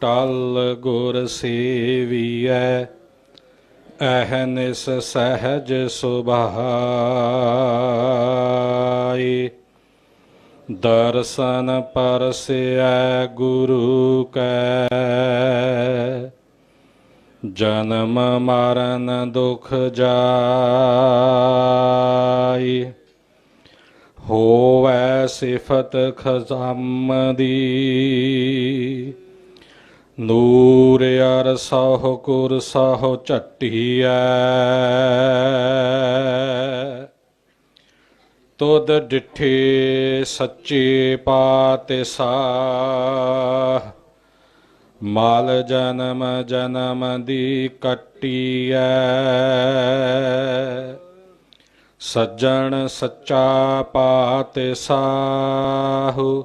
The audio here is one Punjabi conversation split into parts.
ਟਲ ਗੁਰ ਸੇਵੀਐ ਅਹਨਿਸ ਸਹਜ ਸੁਭਾਈ ਦਰਸ਼ਨ ਪਰਸਿਐ ਗੁਰੂ ਕੈ, ਜਨਮ ਮਰਨ ਦੁਖ ਜਾਈ ਹੋਵੈ ਸਿਫਤ ਖਜ਼ਮ ਦੀ ਨੂਰ ਅਰ ਸਹੁ ਕੁਰ ਸਹੁ ਝਟੀਐ। ਤੁਧ ਡਿਠੇ ਸੱਚੇ ਪਾਤਿ ਸਾਹ। ਮਾਲ ਜਨਮ ਜਨਮ ਦੀ ਕੱਟੀਐ। ਸੱਜਣ ਸੱਚਾ ਪਾਤਿ ਸਾਹੂ।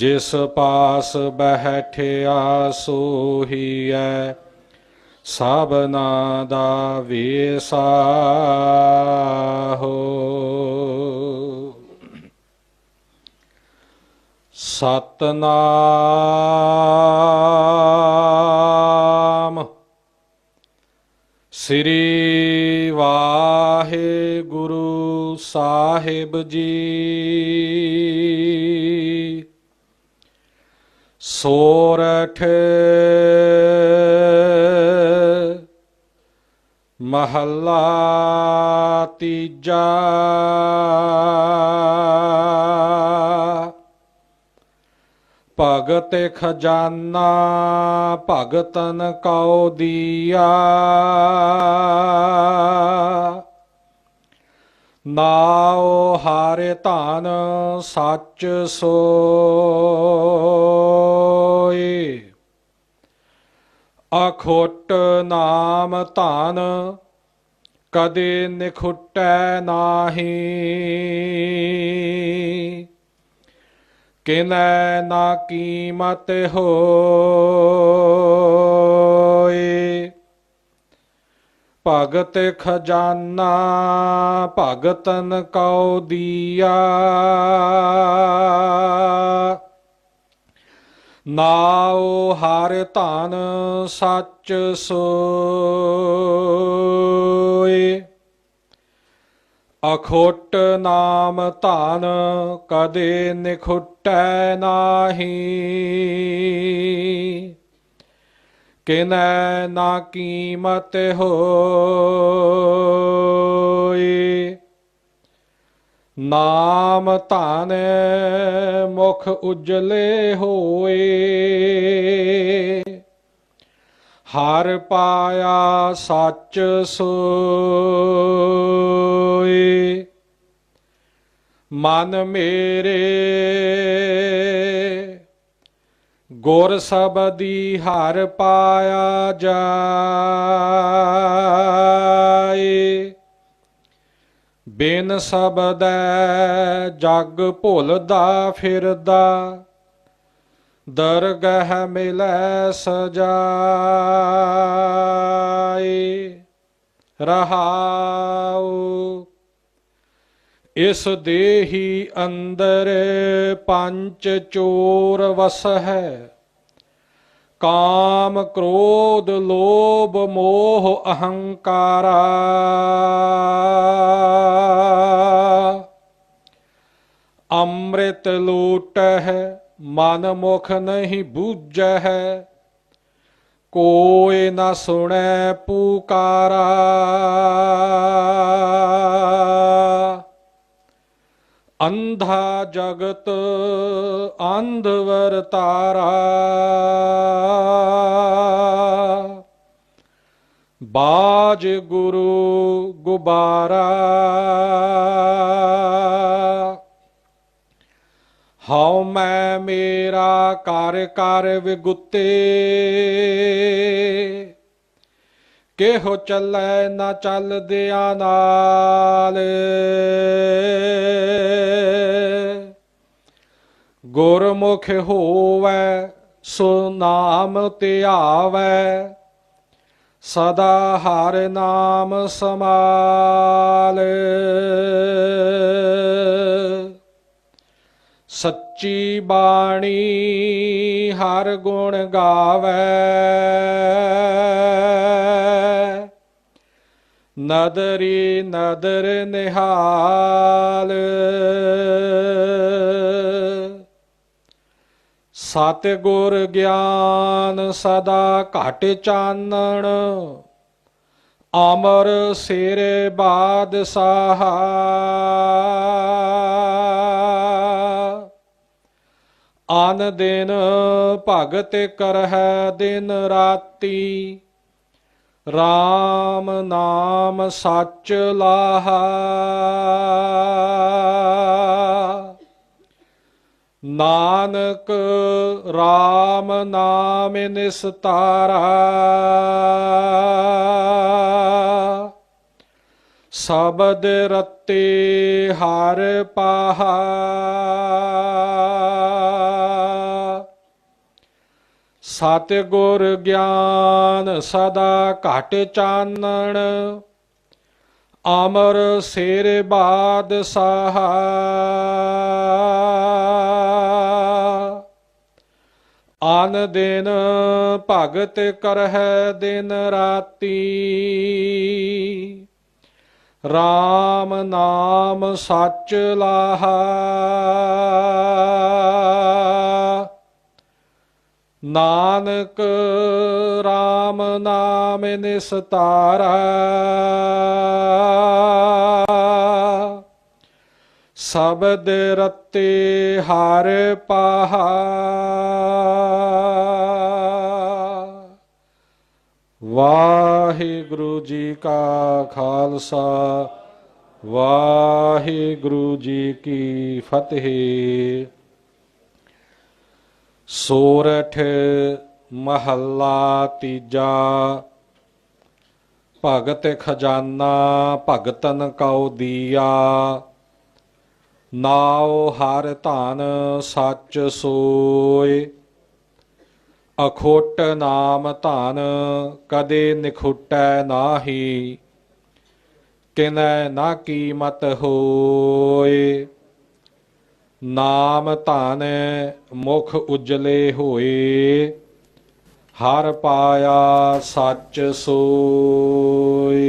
ਜਿਸ ਪਾਸ ਬਹਿਠਿਆ ਸੋਹੀਐ ਸਭਨਾ ਦਾ ਵੇਸਾਹੋ। ਸਤਨਾਮ ਸ੍ਰੀ ਵਾਹਿਗੁਰੂ ਸਾਹਿਬ ਜੀ। ਸੋਰਠ ਮਹੱਲਾ ਤੀਜਾ ਭਗਤ ਖਜ਼ਾਨਾ ਭਗਤਨ ਕਉ ਦੀਆ ਨਾਉ ਹਾਰੇ ਧਨ ਸੱਚ ਸੋਏ ਅਖੋਟ ਨਾਮ ਧਨ ਕਦੇ ਨਿਖੁਟੈ ਨਾਹੀ। ਕਿਨੈ ਨਾ ਕੀਮਤ ਹੋਏ ਭਗਤ ਖਜ਼ਾਨਾ, ਭਗਤਨ ਕਉ ਦੀਆ। ਨਾਉ ਹਰ ਧਨ ਸੱਚ ਸੋਏ। ਅਖੋਟ ਨਾਮ ਧਨ ਕਦੇ ਨਿਖੁਟੈ ਨਾਹੀ। ਕਿਨੈ ਨਾ ਕੀਮਤ ਹੋਏ ਨਾਮ ਧਨ ਮੁਖ ਉਜਲੇ ਹੋਏ। ਹਰ ਪਾਇਆ ਸੱਚ ਸੋਏ। ਮਨ ਮੇਰੇ ਗੁਰ ਸਬਦੀ ਹਰ ਪਾਇਆ ਜਾਏ। ਬਿਨ ਸਬਦੈ ਜਗ ਭੁੱਲਦਾ ਫਿਰਦਾ, ਦਰਗਹ ਮਿਲੈ ਸਜਾਏ। ਰਹਾਉ, ਇਸ ਦੇਹੀ ਅੰਦਰ ਪੰਜ ਚੋਰ ਵਸ ਹੈ ਕਾਮ ਕ੍ਰੋਧ ਲੋਭ ਮੋਹ ਅਹੰਕਾਰਾ। ਅੰਮ੍ਰਿਤ ਲੂਟਹਿ, ਮਨ ਮੁਖ ਨਹੀਂ ਹੈ ਕੋਇ ਨਾ ਸੁਣੈ ਪੁਕਾਰਾ। ਅੰਧਾ ਜਗਤ ਅੰਧਵਰ ਤਾਰਾ। ਬਾਜ ਗੁਰੂ ਗੁਬਾਰਾ। ਹਉ ਮੈਂ ਮੇਰਾ ਕਰ ਕਰ ਵਿਗੁੱਤੇ। ਕਿਹੋ ਚੱਲੈ ਨਾ ਚੱਲਦਿਆਂ ਨਾਲ? ਗੁਰਮੁਖ ਹੋਵੈ, ਸੋ ਨਾਮ ਧਿਆਵੈ, ਸਦਾ ਹਰ ਨਾਮ ਸਮਾਲ। ਸੱਚੀ ਬਾਣੀ ਹਰ ਗੁਣ ਗਾਵੇ। ਨਦਰੀ ਨਦਰ ਨਿਹਾਲ। ਸਤ ਗੁਰ ਗਿਆਨ ਸਦਾ ਘਟ ਚਾਨਣ। ਅਮਰ ਸਿਰੇ ਬਾਦਸ਼ਾਹ। ਆਨ ਦਿਨ ਭਗਤ ਕਰਹਿ ਦਿਨ ਰਾਤੀ। RAM ਨਾਮ ਸੱਚ ਲਾਹਾ। ਨਾਨਕ RAM ਨਾਮ ਨਿਸਤਾਰਾ। ਸਬਦ ਰਤੇ ਹਰ ਪਾਹਾ। ਸਤ ਗੁਰ ਗਿਆਨ ਸਦਾ ਘਟ ਚਾਨਣ, ਅਮਰ ਸੇਰ ਬਾਦ ਬਾਦਸ਼ਾਹ। ਆਨ ਦਿਨ ਭਗਤ ਕਰਹਿ ਦਿਨ ਰਾਤੀ। RAM ਨਾਮ ਸੱਚ ਲਾਹਾ। ਨਾਨਕ RAM ਨਾਮ ਨਿਸਤਾਰਾ। ਸਬਦ ਰਤੇ ਹਰ ਪਾਹਾ। ਵਾਹਿਗੁਰੂ ਜੀ ਕਾ ਖਾਲਸਾ, ਵਾਹਿਗੁਰੂ ਜੀ ਕੀ ਫਤਿਹ। ਸੋਰਠ ਮਹੱਲਾ ਤੀਜਾ। ਭਗਤ ਖਜ਼ਾਨਾ ਭਗਤਨ ਕਉ ਦੀਆ। ਨਾਉ ਹਰ ਧਨ ਸੱਚ ਸੋਏ। ਅਖੋਟ ਨਾਮ ਧਨ ਕਦੇ ਨਿਖੁਟੈ ਨਾਹੀ। ਕਿਨੈ ਨਾ ਕੀਮਤ ਹੋਏ। ਨਾਮ ਧਨ ਮੁਖ ਉਜਲੇ ਹੋਏ ਹਰ ਪਾਇਆ ਸੱਚ ਸੋਏ।